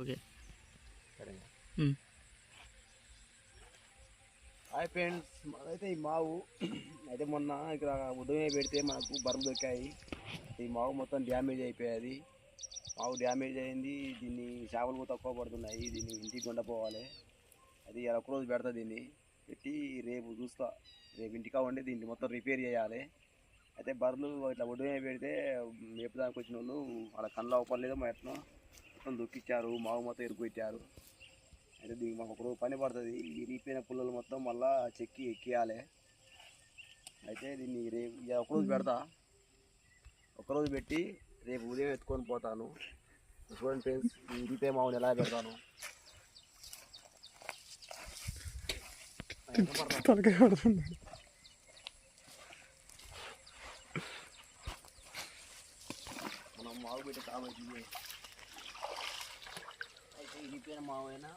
Okay. Hi friends అయితే ఈ మావు. అయితే మొన్న ఇక్కడ ఉదయమే పెడితే మనకు బర్రెలు దొక్కాయి ఈ మావు మొత్తం డ్యామేజ్ అయిపోయేది. మావు డ్యామేజ్ అయింది దీన్ని చేపలు కూడా తక్కువ పడుతున్నాయి దీన్ని ఇంటికి కొండపోవాలి అది ఇలా ఒకరోజు పెడతా దీన్ని. పెట్టి రేపు చూస్తా. రేపు ఇంటికా ఉండి దీన్ని మొత్తం రిపేర్ చేయాలి. అయితే బర్రెలు ఇట్లా ఉదయమే పెడితే మేపుదానికి వచ్చిన వాళ్ళు వాళ్ళ కళ్ళు అవ్వలేదో మా ఎట్లా మొత్తం దొక్కిచ్చారు మావు మొత్తం ఇరుకుపెట్టారు అయితే దీనికి మాకు ఒకరోజు పని పడుతుంది. ఈ ఇరిగిపోయిన పుల్లలు మొత్తం మళ్ళా చెక్కి ఎక్కియాలి. అయితే దీన్ని రేపు ఒకరోజు పెడతా. ఒకరోజు పెట్టి రేపు ఉదయం ఎత్తుకొని పోతాను. చూడండి ఫ్రెండ్స్ ఈ ఇరిగిపోయి మావుని ఎలా పెడతాను. తలకాయ పడుతుంది. మనం మావు పెట్టి కాబట్టి అయితే మావైనా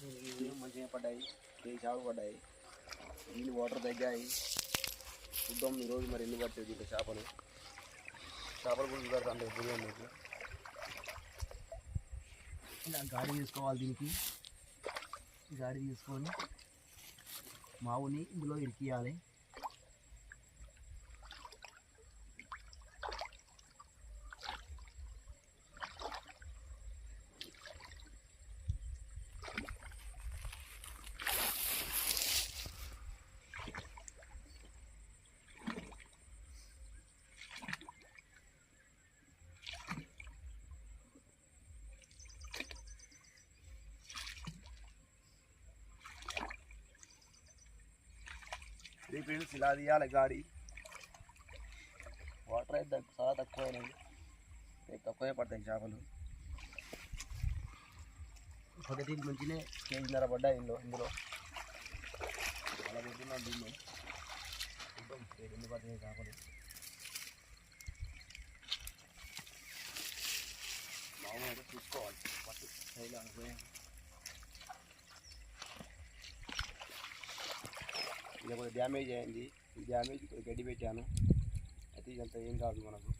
దీనికి మంచిగా పడ్డాయి చేయి చేపలు పడ్డాయి నీళ్ళు వాటర్ తగ్గాయి. చూద్దాం ఈరోజు మరి ఎన్ని పట్టేది ఇంకా చేపలు? చేపలు కూడా పెడతాను అంటే ఉదయం మీకు ఇలా గాడి తీసుకోవాలి దీనికి. గాడి తీసుకొని మావుని ఇందులో ఇరికియాలి. త్రీ ఫ్రెండ్స్ ఇలా తీయాలి గాడి. వాటర్ అయితే చాలా తక్కువైనవి తక్కువే పడతాయి చేపలు. ఒకటి మంచినే కేజీన్నర పడ్డాయి ఇందులో ఇందులో. అలా పెట్టున్నాం దీన్ని. ఎందుకు రేపు పడుతున్నాయి చేపలు. మామూలు చూసుకోవాలి. పట్టు సైడ్లో అనుకునే ఇది కొంచెం డ్యామేజ్ అయింది. ఈ డ్యామేజ్ గడ్డి పెట్టాను. అయితే ఇదంతా ఏం కాదు మనకు.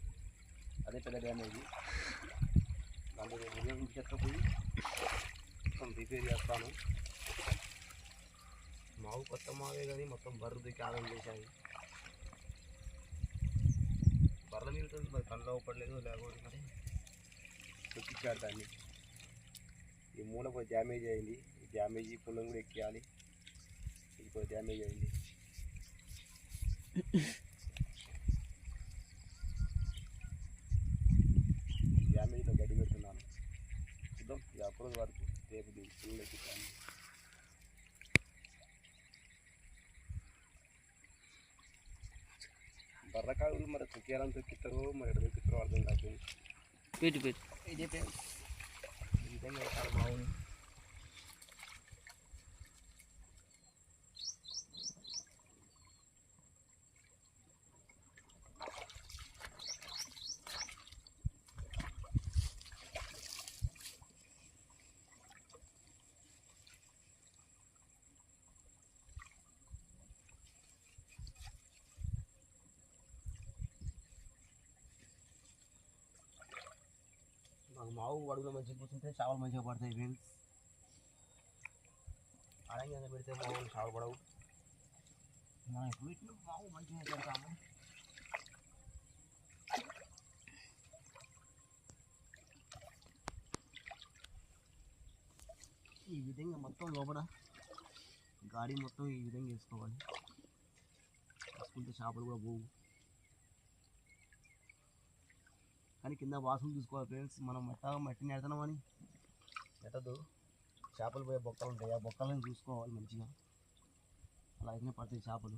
అదే పెద్ద డ్యామేజ్. దాంట్లో రేపు ఉదయం చెత్తపోయి మొత్తం రిపేర్ చేస్తాను. మావు కొత్త మావే కానీ మొత్తం బర్రది క్యాలం చేశాయి. బర్ర మిగులుతుంది మరి కళ్ళు అవ్వట్లేదు లేకపోతే మరి తొక్కిచ్చాడు దాన్ని. ఈ మూల డ్యామేజ్ అయింది. ఈ డ్యామేజ్ పుల్లం కూడా ఎక్కియాలి. ఇది డ్యామేజ్ అయింది డ్యామేజ్లో గడ్డి పెడుతున్నాను చూద్దాం ఇది అప్పుడు వరకు రేపు దీన్ని ఫుల్ ఎక్కిస్తాను బర్రకాయలు మరి తొక్కేయాలని తొక్కిస్తారు మరి ఎక్కడ తొక్కిస్తారో అర్థం కాదు పెట్టి పెట్టి ఇదే ఫ్రెండ్స్ ఈ విధంగా వేస్తారు మావుని మాకు మావు అడుగులో మంచిగా కూర్చుంటే చేపలు మంచిగా పడతాయి ఫ్రెండ్స్ అడంగా పెడితే మావులు చేపలు పడవు మనం వీటిని మావు మంచిగా పెడతాము ఈ విధంగా మొత్తం లోపల గాడి మొత్తం ఈ విధంగా వేసుకోవాలి వేసుకుంటే చేపలు కూడా పోవు కానీ కింద వాసన చూసుకోవాలి ఫ్రెండ్స్. మనం మెట్ట మట్టిని ఎడతామని ఎట్టదు చేపలు పోయే బొక్కలు ఉంటాయి. ఆ బొక్కలను చూసుకోవాలి మంచిగా. అలా అయితే పడతాయి చేపలు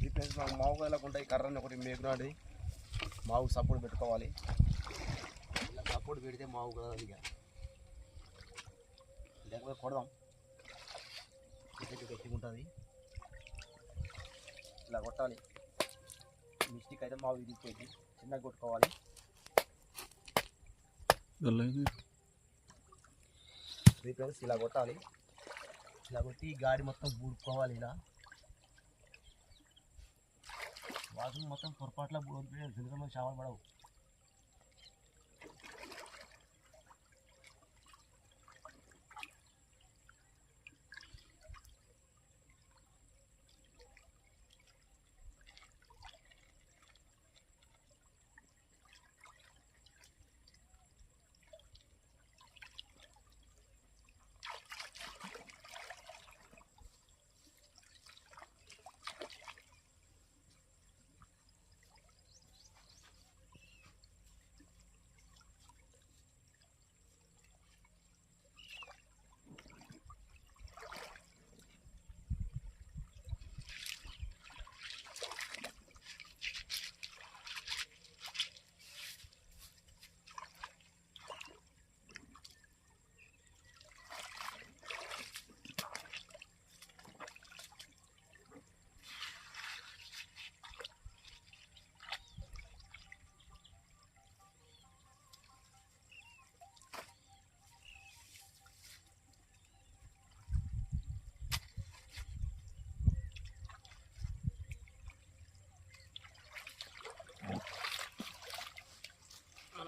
ఈ ప్లేస్ మాకు మావు వెళ్ళకుండా ఈ కర్రని ఒకటి మేకునాడి మావు సపోర్ట్ పెట్టుకోవాలి. ఇలా సపోర్ట్ పెడితే మావు కదా ఇక. లేకపోతే కొడదాం. గట్టిగా ఉంటుంది. ఇలా కొట్టాలి. మిస్టేక్ అయితే మాకు విరిగిపోయింది చిన్నగా కొట్టుకోవాలి. త్రీ ఇలా కొట్టాలి. ఇలా కొట్టి గాడి మొత్తం బూడుకోవాలి ఇలా. వాసన మొత్తం పొరపాట్ల బూడిపోయి ఎందుకంటే చేపలు పడవు.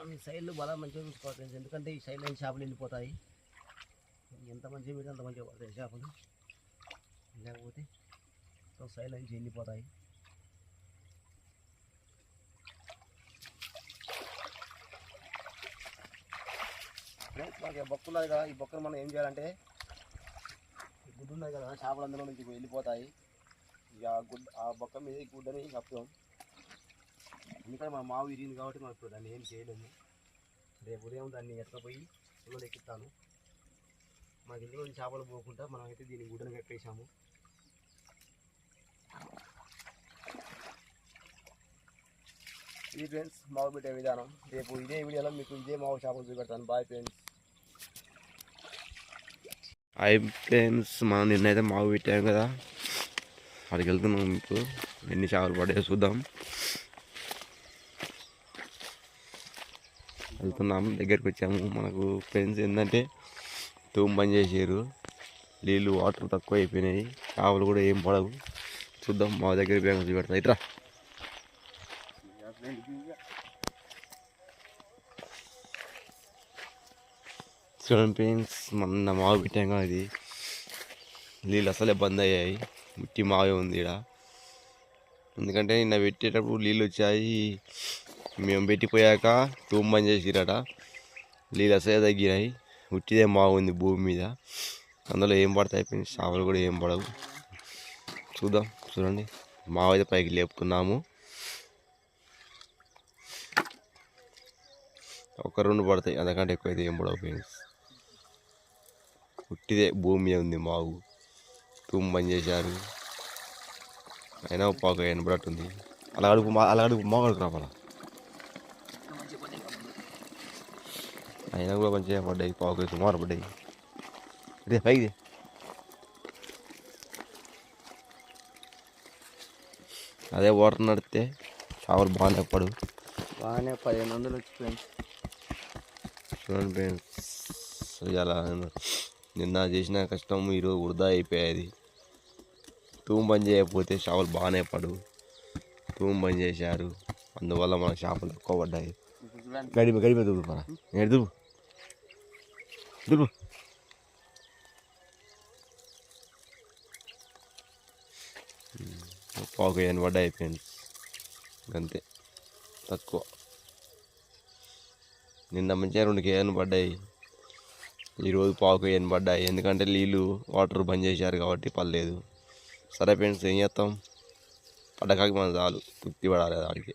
మనం ఈ సైడ్లు బాగా మంచిగా చూసుకోవాలి ఫ్రెండ్స్ ఎందుకంటే ఈ సైడ్ లైన్ చేపలు వెళ్ళిపోతాయి. ఎంత మంచిగా పెడితే అంత మంచిగా పడతాయి చేపలు లేకపోతే మొత్తం సైడ్ నుంచి వెళ్ళిపోతాయి. ఫ్రెండ్స్ మాకు బొక్కలు బొక్క ఉన్నది కదా ఈ బొక్కను మనం ఏం చేయాలంటే గుడ్డు ఉన్నది కదా చేపలు అందులో నుంచి వెళ్ళిపోతాయి. ఇక ఆ గుడ్డ ఆ బొక్క మీద గుడ్డని కప్పుతాం. ఎందుకంటే మా మావు విరిగింది కాబట్టి మనం ఇప్పుడు దాన్ని ఏం చేయలేము. రేపు ఉదయం దాన్ని ఎత్తపోయి పుల్లలు ఎక్కిస్తాను. మనకి ఇందులో నుంచి చేపలు పోకుండా మనం అయితే దీన్ని గుడ్డను కట్టేసాము ఇది ఫ్రెండ్స్ మావు పెట్టే విధానం. రేపు ఇదే వీడియోలో మీకు ఇదే మావు చేపలు చూపెడతాను. బాయ్ ఫ్రెండ్స్ ఐ ఫ్రెండ్స్ మనం నిన్నైతే మావు పెట్టాం కదా. అక్కడికి వెళ్తున్నాం ఇప్పుడు. ఎన్ని చేపలు పడే చూద్దాం. వెళ్తున్నాం దగ్గరికి వచ్చాము. మనకు ఫ్రెండ్స్ ఏంటంటే తూము బంద్ చేసారు. నీళ్ళు వాటర్ తక్కువ అయిపోయినాయి. చేపలు కూడా ఏం పడవు. చూద్దాం మా దగ్గర బ్యాంక్ చూపెడతా ఇట్రా చూడండి ఫ్రెండ్స్ మొన్న మావి పెట్టాం కదా ఇది. నీళ్ళు అసలే బంద్ అయ్యాయి. ముట్టి మావే ఉంది ఇక్కడ ఎందుకంటే నిన్న పెట్టేటప్పుడు నీళ్ళు వచ్చాయి. మేము పెట్టిపోయాక తూము బంద్ చేసిరట. నీళ్ళు అసలు తగ్గినాయి. ఉట్టిదే మాగుంది భూమి మీద. అందులో ఏం పడతాయి ఫ్రెండ్స్ చేపలు కూడా ఏం పడవు. చూద్దాం. చూడండి. మావైతే పైకి లేపుకున్నాము. ఒక రెండు పడతాయి. అంతకంటే ఎక్కువ అయితే ఏం పడవు ఫ్రెండ్స్. ఉట్టిదే భూమి మీద ఉంది మావు. తూము బంద్ చేశారు. అయినా పాకు ఎనబడట్టుంది అలా అడుగు మా అలా అడుగు మోగడుకు రావాలా? అయినా కూడా మంచిగా పడ్డాయి పాకు సుమారు పడ్డాయి ఇదే పైకి దే. అదే వాటర్ నడితే షవర్ బాగానే పడు బాగానే పదిహేను వందలు వచ్చి ఫ్రెండ్స్ చూడండి ఫ్రెండ్స్ ఇలా నిన్న చేసిన కష్టం ఈరోజు వృధా అయిపోయేది తూము బంద్ చేయకపోతే చేపలు బాగానే పడు తూము బంద్ చేశారు అందువల్ల మన చేపలు ఎక్కువ పడ్డాయి గడి గడి మీద దుబ్బు పరా నేను దుబ్బు దుబ్బు పాకు ఏమైనా పడ్డాయి అంతే తక్కువ. నిన్న మంచిగా రెండు కేజీలు పడ్డాయి ఈరోజు పావు ఏం పడ్డాయి ఎందుకంటే నీళ్ళు వాటర్ బంద్ చేశారు కాబట్టి పర్లేదు. సరే ఫ్రెండ్స్ ఏం చేస్తాం? పడ్డకాకి మనం చాలు. తృప్తి పడాలి దానికి.